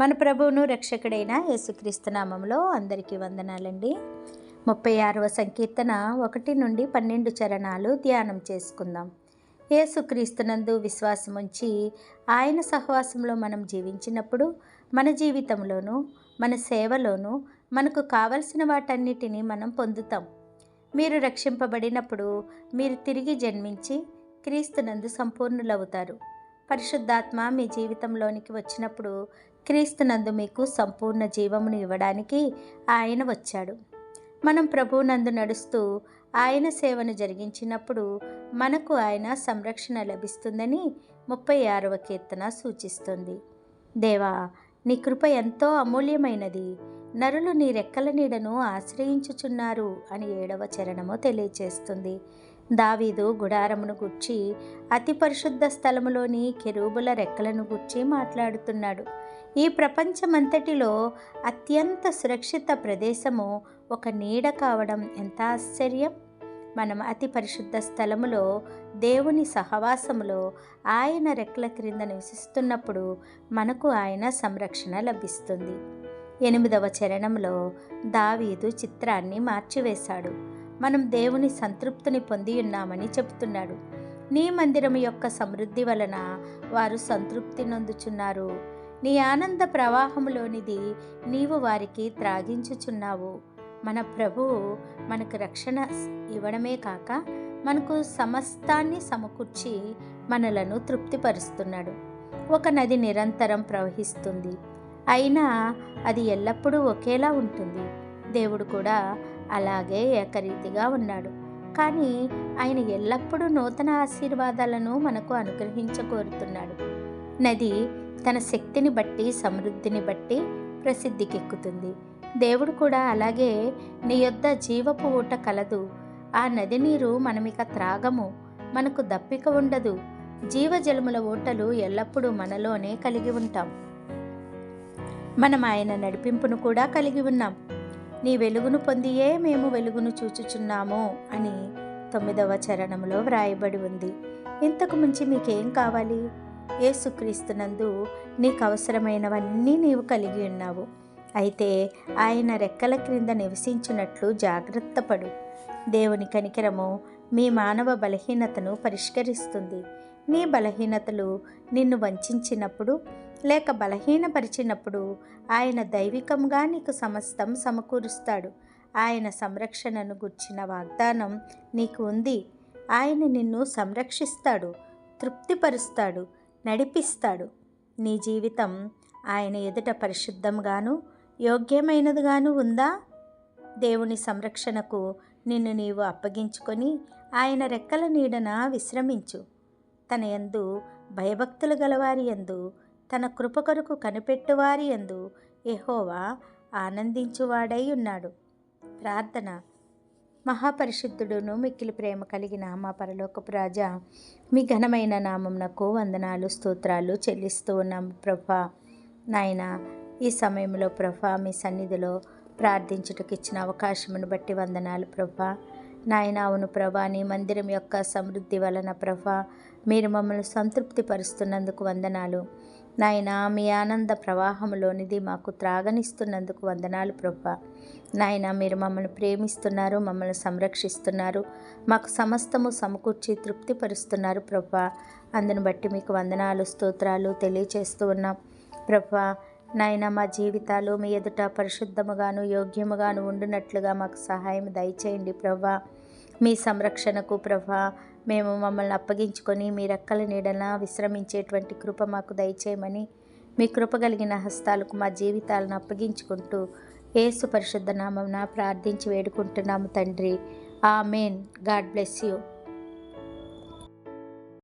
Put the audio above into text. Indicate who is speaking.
Speaker 1: మన ప్రభువును రక్షకుడైన యేసుక్రీస్తు నామంలో అందరికీ వందనాలండి. ముప్పై ఆరవ సంకీర్తన ఒకటి నుండి పన్నెండు చరణాలు ధ్యానం చేసుకుందాం. యేసుక్రీస్తునందు విశ్వాసం ఉంచి ఆయన సహవాసంలో మనం జీవించినప్పుడు మన జీవితంలోనూ మన సేవలోనూ మనకు కావలసిన వాటన్నిటిని మనం పొందుతాం. మీరు రక్షింపబడినప్పుడు మీరు తిరిగి జన్మించి క్రీస్తునందు సంపూర్ణులవుతారు. పరిశుద్ధాత్మ మీ జీవితంలోనికి వచ్చినప్పుడు క్రీస్తునందు మీకు సంపూర్ణ జీవమును ఇవ్వడానికి ఆయన వచ్చాడు. మనం ప్రభువునందు నడుస్తూ ఆయన సేవను జరిగించినప్పుడు మనకు ఆయన సంరక్షణ లభిస్తుందని ముప్పై ఆరవ కీర్తన సూచిస్తుంది. దేవా నీ కృప ఎంతో అమూల్యమైనది. నరులు నీ రెక్కల నీడను ఆశ్రయించుచున్నారు అని ఏడవ చరణము తెలియచేస్తుంది. దావీదు గుడారమును గుర్చి అతి పరిశుద్ధ స్థలములోని కెరూబుల రెక్కలను గుర్చి మాట్లాడుతున్నాడు. ఈ ప్రపంచమంతటిలో అత్యంత సురక్షిత ప్రదేశము ఒక నీడ కావడం ఎంత ఆశ్చర్యం? మనం అతి పరిశుద్ధ స్థలములో దేవుని సహవాసములో ఆయన రెక్కల క్రింద నివసిస్తున్నప్పుడు మనకు ఆయన సంరక్షణ లభిస్తుంది. ఎనిమిదవ చరణంలో దావీదు చిత్రాన్ని మార్చివేశాడు. మనం దేవుని సంతృప్తిని పొంది ఉన్నామని చెబుతున్నాడు. నీ మందిరం యొక్క సమృద్ధి వలన వారు సంతృప్తి నొందుచున్నారు. నీ ఆనంద ప్రవాహంలోనిది నీవు వారికి త్రాగించుచున్నావు. మన ప్రభువు మనకు రక్షణ ఇవ్వడమే కాక మనకు సమస్తాన్ని సమకూర్చి మనలను తృప్తిపరుస్తున్నాడు. ఒక నది నిరంతరం ప్రవహిస్తుంది. అయినా అది ఎల్లప్పుడూ ఒకేలా ఉంటుంది. దేవుడు కూడా అలాగే ఏకరీతిగా ఉన్నాడు. కానీ ఆయన ఎల్లప్పుడూ నూతన ఆశీర్వాదాలను మనకు అనుగ్రహించకోరుతున్నాడు నది తన శక్తిని బట్టి సమృద్ధిని బట్టి ప్రసిద్ధికెక్కుతుంది. దేవుడు కూడా అలాగే నీ యొద్ద జీవపు ఊట కలదు. ఆ నది నీరు మనమిక త్రాగము మనకు దప్పిక ఉండదు. జీవజలముల ఊటలు ఎల్లప్పుడూ మనలోనే కలిగి ఉంటాం. మనం ఆయన నడిపింపును కూడా కలిగి ఉన్నాం. నీ వెలుగును పొందియే మేము వెలుగును చూచుచున్నాము అని తొమ్మిదవ చరణంలో వ్రాయబడి ఉంది. ఇంతకు మించి మీకేం కావాలి? ఏసుక్రీస్తునందు నీకు అవసరమైనవన్నీ నీవు కలిగి ఉన్నావు. అయితే ఆయన రెక్కల క్రింద నివసించినట్లు జాగ్రత్త పడు. దేవుని కనికరము మీ మానవ బలహీనతను పరిష్కరిస్తుంది. నీ బలహీనతలు నిన్ను వంచినప్పుడు లేక బలహీనపరిచినప్పుడు ఆయన దైవికంగా నీకు సమస్తం సమకూరుస్తాడు. ఆయన సంరక్షణను గుర్చిన వాగ్దానం నీకు ఉంది. ఆయన నిన్ను సంరక్షిస్తాడు తృప్తిపరుస్తాడు. నడిపిస్తాడు. నీ జీవితం ఆయన ఎదుట పరిశుద్ధంగాను యోగ్యమైనదిగాను ఉందా? దేవుని సంరక్షణకు నిన్ను నీవు అప్పగించుకొని ఆయన రెక్కల నీడన విశ్రమించు. తన యందు భయభక్తులు గలవారి యందు తన కృప కొరకు కనిపెట్టువారి యందు ఎహోవా ఆనందించువాడై ఉన్నాడు. ప్రార్థన. మహాపరిశుద్ధుడును మిక్కిలి ప్రేమ కలిగిన మా పరలోకపు రాజా మీ ఘనమైన నామంనకు వందనాలు స్తోత్రాలు చెల్లిస్తూ ఉన్నాం ప్రభా. నాయన ఈ సమయంలో ప్రభా మీ సన్నిధిలో ప్రార్థించుటకు ఇచ్చిన అవకాశమును బట్టి వందనాలు ప్రభా. నాయన అవును ప్రభా నీ మందిరం యొక్క సమృద్ధి వలన ప్రభా మీరు మమ్మల్ని సంతృప్తి పరుస్తున్నందుకు వందనాలు. నాయనా మీ ఆనంద ప్రవాహంలోనిది మాకు త్రాగనిస్తున్నందుకు వందనాలు ప్రభా. నాయన మీరు మమ్మల్ని ప్రేమిస్తున్నారు మమ్మల్ని సంరక్షిస్తున్నారు మాకు సమస్తము సమకూర్చి తృప్తిపరుస్తున్నారు ప్రభా. అందును బట్టి మీకు వందనాలు స్తోత్రాలు తెలియచేస్తూ ఉన్నాం. ప్రభా నాయన మా జీవితాలు మీ ఎదుట పరిశుద్ధముగాను యోగ్యముగాను ఉండునట్లుగా మాకు సహాయం దయచేయండి ప్రభా. మీ సంరక్షణకు ప్రభా మేము మమ్మల్ని అప్పగించుకొని మీ రెక్కల నీడన విశ్రమించేటువంటి కృప మాకు దయచేయమని మీ కృప కలిగిన హస్తాలకు మా జీవితాలను అప్పగించుకుంటూ ఏసు పరిశుద్ధ నామం ప్రార్థించి వేడుకుంటున్నాము తండ్రి. ఆ మెయిన్ గాడ్ బ్లెస్ యూ.